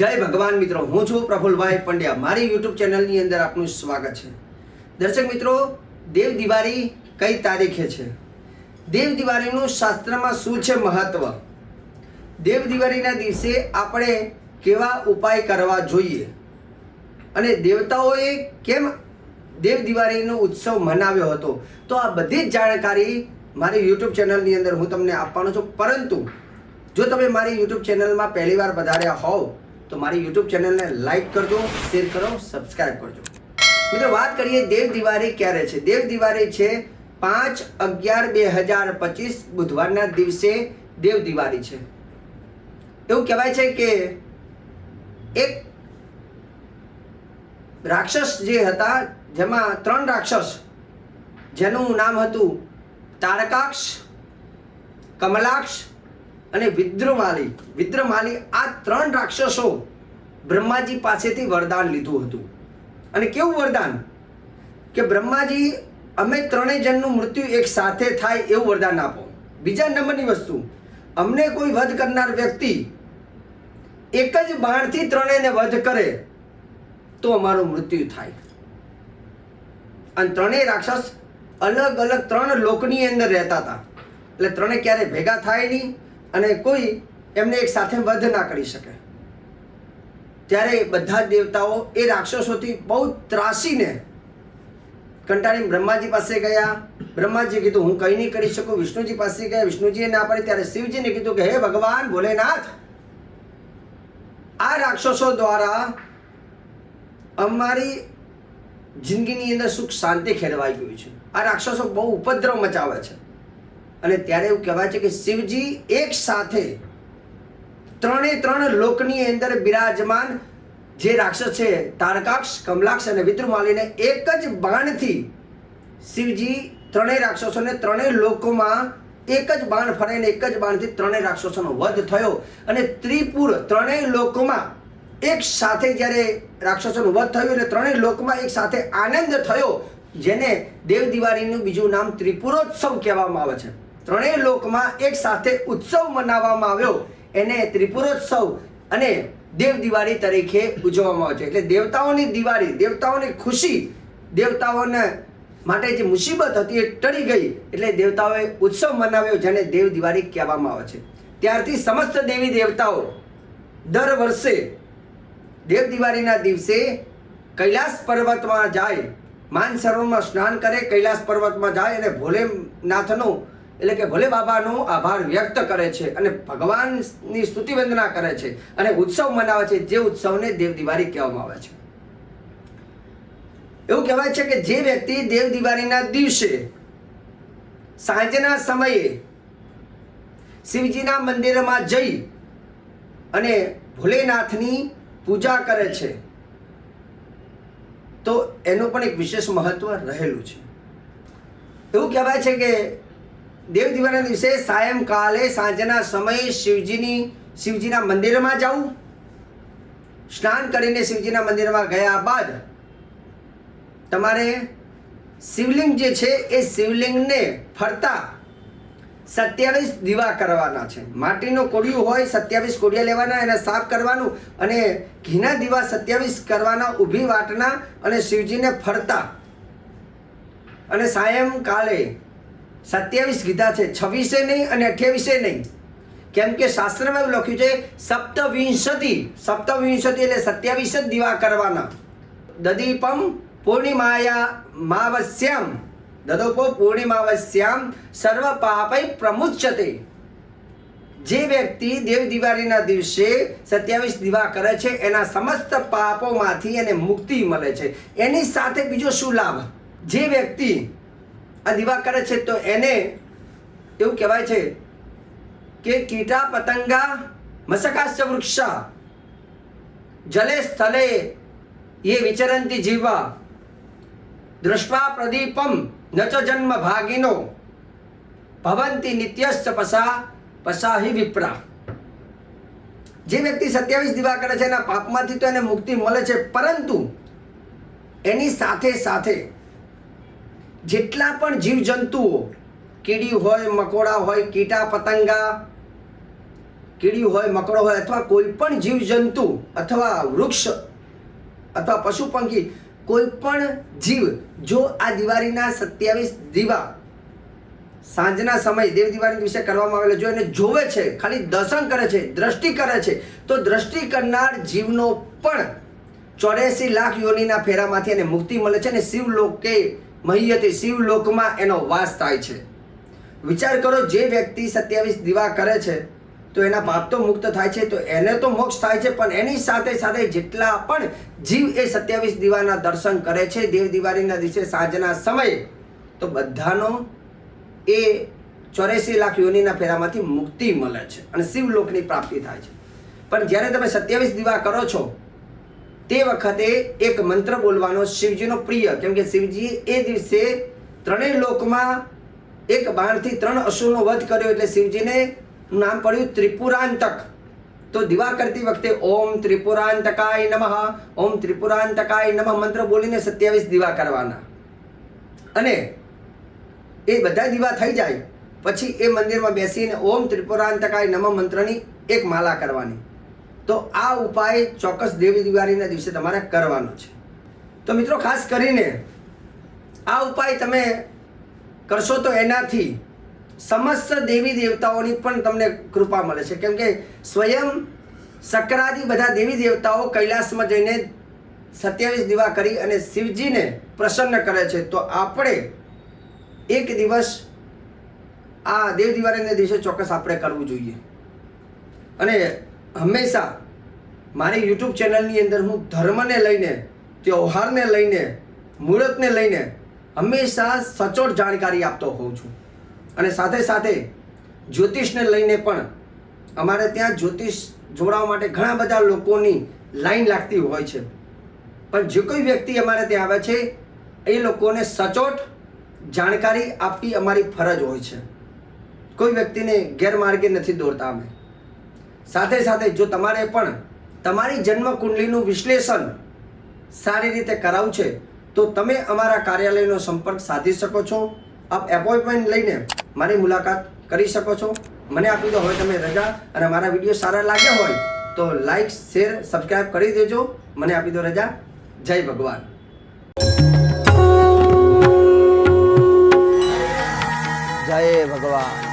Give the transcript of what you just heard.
જય ભગવાન મિત્રો, હું છું પ્રફુલભાઈ પંડ્યા. મારી યુટ્યુબ ચેનલની અંદર આપનું સ્વાગત છે. દર્શક મિત્રો, દેવ દિવાળી કઈ તારીખે છે? દેવ દિવાળીનું શાસ્ત્રમાં શું છે મહત્વ? દેવ દિવાળીના દિવસે આપણે કેવા ઉપાય કરવા જોઈએ? અને દેવતાઓએ કેમ દેવ દિવાળીનો ઉત્સવ મનાવ્યો હતો? તો આ બધી જ જાણકારી મારી યુટ્યુબ ચેનલની અંદર હું તમને આપવાનો છું. પરંતુ, જો તમે મારી યુટ્યુબ ચેનલમાં પહેલીવાર પધાર્યા હોવ તો મારી યુટ્યુબ ચેનલને લાઈક કરજો શેર કરો સબસ્ક્રાઈબ કરજો. મિત્રો, વાત કરીએ દેવ દિવાળી ક્યારે છે? દેવ દિવાળી છે પાંચ અગિયાર બે હજાર પચીસ બુધવારના દિવસે દેવ દિવાળી છે. એવું કહેવાય છે કે એક રાક્ષસ જે હતા, જેમાં ત્રણ રાક્ષસ, જેનું નામ હતું તારકાક્ષ, કમલાક્ષ અને વિદ્રમાલી. વિદ્રમાલી આ ત્રણ રાક્ષસો બ્રહ્માજી પાસેથી વરદાન લીધું હતું. અને કેવું વરદાન? કે બ્રહ્માજી, અમે ત્રણેય જણનું મૃત્યુ એક સાથે થાય એવું વરદાન આપો. બીજા નંબરની વસ્તુ, અમને કોઈ વધ કરનાર વ્યક્તિ એક જ બાણથી ત્રણેયને વધ કરે તો અમારું મૃત્યુ થાય. અને ત્રણેય રાક્ષસ અલગ અલગ ત્રણ લોકની અંદર રહેતા હતા. એટલે ત્રણે ક્યારે ભેગા થાય નહીં અને કોઈ એમને એક સાથે વધ ના કરી શકે. ત્યારે બધા દેવતાઓ એ રાક્ષસોથી બહુ ત્રાસીને કંટાળી બ્રહ્માજી પાસે ગયા. બ્રહ્માજીએ કીધું, હું કંઈ નહીં કરી શકું. વિષ્ણુજી પાસે ગયા. વિષ્ણુજીએ ના પાડી. ત્યારે શિવજીને કીધું કે, હે ભગવાન, ભોલેનાથ, આ રાક્ષસો દ્વારા અમારી જિંદગીની અંદર સુખ શાંતિ ખેડવાઈ ગયું છે. આ રાક્ષસો બહુ ઉપદ્રવ મચાવે છે. અને ત્યારે એવું કહેવાય છે કે શિવજી એક સાથે ત્રણે ત્રણ લોકની અંદર બિરાજમાન જે રાક્ષસ છે, તારકાક્ષ, કમલાક્ષ અને વિદ્રુમાલીને એક જ બાણથી શિવજી ત્રણેય રાક્ષસોને ત્રણેય લોકોમાં એક જ બાણ ફરાઈને એક જ બાણથી ત્રણેય રાક્ષસોનો વધ થયો. અને ત્રિપુર ત્રણેય લોકોમાં એક સાથે જ્યારે રાક્ષસોનો વધ થયો એટલે ત્રણેય લોકમાં એક સાથે આનંદ થયો, જેને દેવ દિવાળીનું બીજું નામ ત્રિપુરોત્સવ કહેવામાં આવે છે. ત્રણેય લોકમાં એક સાથે ઉત્સવ મનાવવામાં આવ્યો. એને ત્રિપુરોત્સવ અને દેવ દિવાળી તરીકે ઉજવવામાં આવે છે. એટલે દેવતાઓની દિવાળી, દેવતાઓની ખુશી, દેવતાઓને માટે જે મુસીબત હતી એ ટળી ગઈ. એટલે દેવતાઓએ ઉત્સવ મનાવ્યો, જેને દેવ દિવાળી કહેવામાં આવે છે. ત્યારથી સમસ્ત દેવી દેવતાઓ દર વર્ષે દેવ દિવાળીના દિવસે કૈલાસ પર્વતમાં જાય. માનસરોવરમાં સ્નાન કરે, કૈલાસ પર્વતમાં જાય અને ભોલેનાથનો એટલે કે ભોલે બાબાનો આભાર વ્યક્ત કરે છે અને ભગવાનની સ્તુતિ વંદના કરે છે અને ઉત્સવ મનાવે છે, જે ઉત્સવને દેવ દિવાળી કહેવામાં આવે છે. એવું કહેવાય છે કે જે વ્યક્તિ દેવ દિવાળીના દિવસે સાંજના સમયે શિવજીના મંદિરમાં જઈ અને ભોલેનાથની પૂજા કરે છે, તો એનું પણ એક વિશેષ મહત્વ રહેલું છે. એવું કહેવાય છે કે દેવ દિવાળીના દિવસે સાયંકાલે સાંજના સમયે શિવજીની, શિવજીના મંદિરમાં જવું સ્નાન કરીને શિવજીના મંદિરમાં ગયા બાદ તમારે શિવલિંગ જે છે એ શિવલિંગને ફરતા સત્યાવીસ દીવા કરવાના છે. માટીનું કોડિયું હોય સત્યાવીસ કોડિયા લેવાના, એને સાફ કરવાનું અને ઘીના દીવા સત્યાવીસ કરવાના, ઊભી વાટના અને શિવજીને ફરતા. અને સાયંકાલે સત્યાવીસ કીધા છે. છવ્વીસે નહીં અને અઠ્યાવીસે નહીં. કેમ કે શાસ્ત્રમાં એવું લખ્યું છે, સપ્તવિંશતિ સપ્તવિંશતિ એટલે સત્યાવીસ જ દીવા કરવાના. દદીપમ પૂર્ણિમાયા માવસ્યામ. દદોપો પૂર્ણિમાવસ્યામ સર્વ પાપય પ્રમુચ્યતે. જે વ્યક્તિ દેવ દિવાળીના દિવસે સત્યાવીસ દીવા કરે છે, એના સમસ્ત પાપોમાંથી એને મુક્તિ મળે છે. એની સાથે બીજો શું લાભ? જે વ્યક્તિ આ દીવા કરે છે તો એને એવું કહેવાય છે કે કીટા પતંગા મસકાશ્ચ વૃક્ષા. જલે સ્થલે એ વિચરંતી જીવા. દૃષ્ટા પ્રદીપમ નચો જન્મ ભાગીનો. ભવંતી નિત્યશ્ચ પસા, પસાહી વિપ્રા. જે વ્યક્તિ સત્યાવીસ દીવા કરે છે એના પાપમાંથી તો એને મુક્તિ મળે છે, પરંતુ એની સાથે સાથે જેટલા પણ જીવજંતુઓ, કીડી હોય, મકોડા હોય, કીટા, પતંગા, કીડી હોય, મકડો હોય અથવા કોઈ પણ જીવજંતુ અથવા વૃક્ષ અથવા પશુ પંખી, કોઈ પણ જીવ જો આ દિવાળીના સત્યાવીસ દીવા સાંજના સમય દેવ દિવાળી દિવસે કરવામાં આવેલો, જો એને જોવે છે, ખાલી દર્શન કરે છે, દ્રષ્ટિ કરે છે, તો દ્રષ્ટિ કરનાર જીવનો પણ ચોર્યાસી લાખ યોનીના ફેરામાંથી એને મુક્તિ મળે છે અને શિવલોકે મહિયતે શિવલોકમાં એનો વાસ થાય છે. વિચાર કરો, જે વ્યક્તિ સત્યાવીસ દીવા કરે છે, તો એના પાપ તો મુક્ત થાય છે, તો એને તો મોક્ષ થાય છે, પણ એની સાથે સાથે જેટલા પણ જીવ એ સત્યાવીસ દીવાના દર્શન કરે છે, દેવ દિવાળીના દિવસે સાંજના સમયે, તો બધાનો એ ચોર્યાસી લાખ યોનિના ફેરામાંથી મુક્તિ મળે છે અને શિવલોકની પ્રાપ્તિ થાય છે. પણ જ્યારે તમે સત્યાવીસ દીવા કરો છો તે વખતે એક મંત્ર બોલવાનો શિવજીનો પ્રિય, કેમ કે શિવજી એ દિવસે ત્રણેય લોકમાં એક બાણથી ત્રણ અસુરનો વધ કર્યો એટલે શિવજીને નામ પડ્યું ત્રિપુરાંતક. તો દીવા કરતી વખતે ઓમ ત્રિપુરાંતકાય નમઃ, ઓમ ત્રિપુરાંતકાય નમઃ મંત્ર બોલીને સત્યાવીસ દીવા કરવાના. અને એ બધા દીવા થઈ જાય, પછી એ મંદિરમાં બેસીને ઓમ ત્રિપુરાંતકાય નમઃ મંત્રની એક માલા કરવાની. તો આ ઉપાય ચોક્કસ દેવી દિવાળીના દિવસે તમારે કરવાનો છે. તો મિત્રો, ખાસ કરીને આ ઉપાય તમે કરશો તો એનાથી સમસ્ત દેવી દેવતાઓની પણ તમને કૃપા મળે છે. કેમ કે સ્વયં સકરાદી બધા દેવી દેવતાઓ કૈલાસમાં જઈને સત્યાવીસ દીવા કરી અને શિવજીને પ્રસન્ન કરે છે. તો આપણે એક દિવસ આ દેવ દિવાળીના દિવસે ચોક્કસ આપણે કરવું જોઈએ. અને હંમેશા મારી યુટ્યુબ ચેનલની અંદર હું ધર્મને લઈને તહેવારને લઈને, મુહૂર્તને લઈને હંમેશા સચોટ જાણકારી આપતો હોઉં છું. અને સાથે સાથે જ્યોતિષને લઈને પણ અમારે ત્યાં જ્યોતિષ જોડાવા માટે ઘણા બધા લોકોની લાઈન લાગતી હોય છે. પણ જે કોઈ વ્યક્તિ અમારે ત્યાં આવે છે, એ લોકોને સચોટ જાણકારી આપવી અમારી ફરજ હોય છે. કોઈ વ્યક્તિને ગેરમાર્ગે નથી દોરતા અમે. સાથે સાથે જો તમારે પણ તમારી જન્મ કુંડલીનું વિશ્લેષણ સારી રીતે કરાવવું છે, તો તમે અમારા કાર્યાલયનો સંપર્ક સાધી શકો છો. આપ એપોઇન્ટમેન્ટ લઈને મારી મુલાકાત કરી શકો છો. મને આપી દો હવે તમે રજા અને મારા વીડિયો સારા લાગ્યા હોય તો લાઈક, શેર સબસ્ક્રાઈબ કરી દેજો. મને આપી દો રજા. જય ભગવાન. જય ભગવાન.